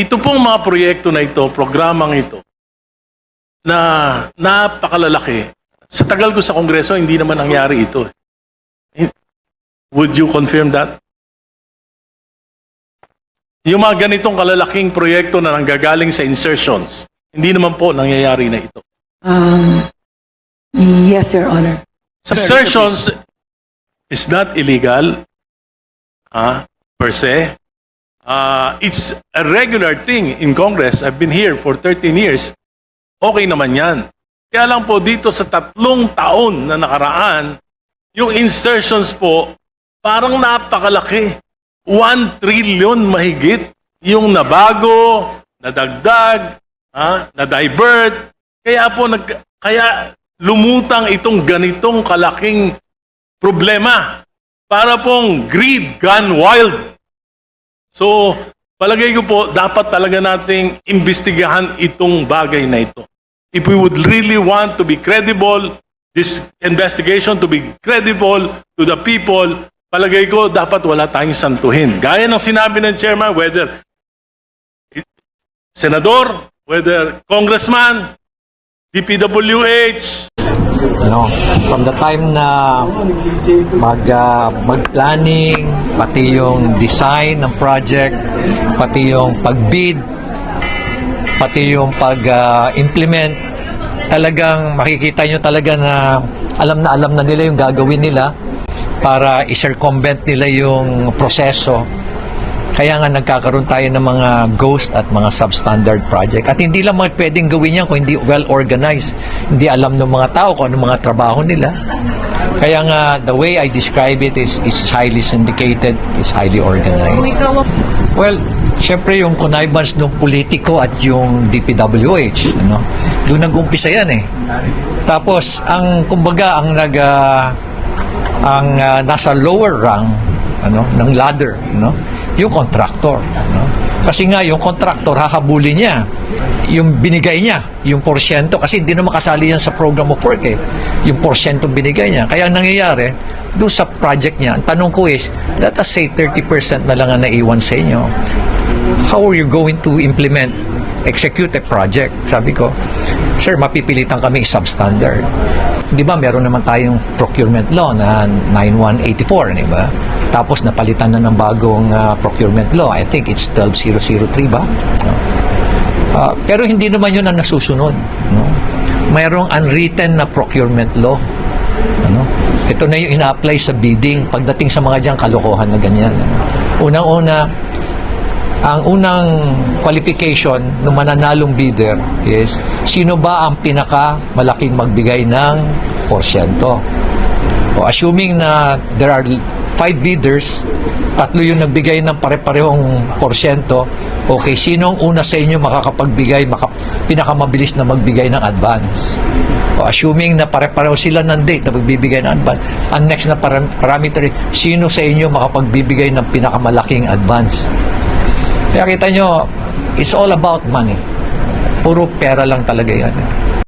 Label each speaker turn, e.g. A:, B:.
A: ito pong mga proyekto na ito, programang ito, na napakalalaki. Sa tagal ko sa Kongreso, hindi naman nangyari ito. Would you confirm that? Yung mga ganitong kalalaking proyekto na nanggagaling sa insertions, hindi naman po nangyayari na ito.
B: Um, yes, Your Honor.
A: Assertions is not illegal ah, per se. Ah, it's a regular thing in Congress. I've been here for 13 years. Okay naman yan. Kaya lang po dito sa tatlong taon na nakaraan, yung insertions po parang napakalaki. 1 trillion mahigit yung nabago, nadagdag, ah, na-divert. Kaya po nag kaya lumutang itong ganitong kalaking problema para pong greed gone wild. So, palagay ko po, dapat talaga nating imbestigahan itong bagay na ito. If we would really want to be credible, this investigation to be credible to the people, palagay ko, dapat wala tayong santuhin. Gaya ng sinabi ng chairman, whether senador, whether congressman, DPWH,
C: no from the time na mag ah, mag-planning pati yung design ng project pati yung pag-bid pati yung pag-implement talagang makikita nyo talaga na alam na alam na nila yung gagawin nila para i-circumvent nila yung proseso kaya nga nagkakaroon tayo ng mga ghost at mga substandard project. At hindi lang pwedeng gawin yan kung hindi well organized. Hindi alam ng mga tao kung ano mga trabaho nila. Kaya nga, the way I describe it is, is highly syndicated, is highly organized. Well, syempre yung connivance ng politiko at yung DPWH, ano? Doon nag-umpisa yan eh. Tapos, ang, kumbaga, ang nag, ah, ang ah, nasa lower rung, ano, ng ladder, no? Yung contractor, no? Kasi nga, yung contractor, hahabulin niya yung binigay niya, yung porsyento, kasi hindi naman kasali yan sa program of work eh. Yung porsyento binigay niya. Kaya ang nangyayari, doon sa project niya, ang tanong ko is, let us say 30% na lang ang naiwan sa inyo. How are you going to implement, execute a project? Sabi ko, sir, mapipilitan kami substandard. Di ba, meron naman tayong procurement law na 9184, di ba? Tapos napalitan na ng bagong ah, procurement law. I think it's 12003 ba? Ah, pero hindi naman yun ang nasusunod. No? Mayroong unwritten na procurement law. Ano? Ito na yung ina-apply sa bidding pagdating sa mga diyang kalokohan na ganyan. ano. Unang-una, ang unang qualification ng mananalong bidder is sino ba ang pinaka malaking magbigay ng porsyento. O assuming na there are five bidders, tatlo yung nagbigay ng pare-parehong porsyento, okay, sino una sa inyo makakapagbigay, maka, pinakamabilis na magbigay ng advance? O assuming na pare-pareho sila ng date na magbibigay ng advance, ang next na param- parameter, sino sa inyo makapagbibigay ng pinakamalaking advance? Kaya kita nyo, it's all about money. Puro pera lang talaga yan.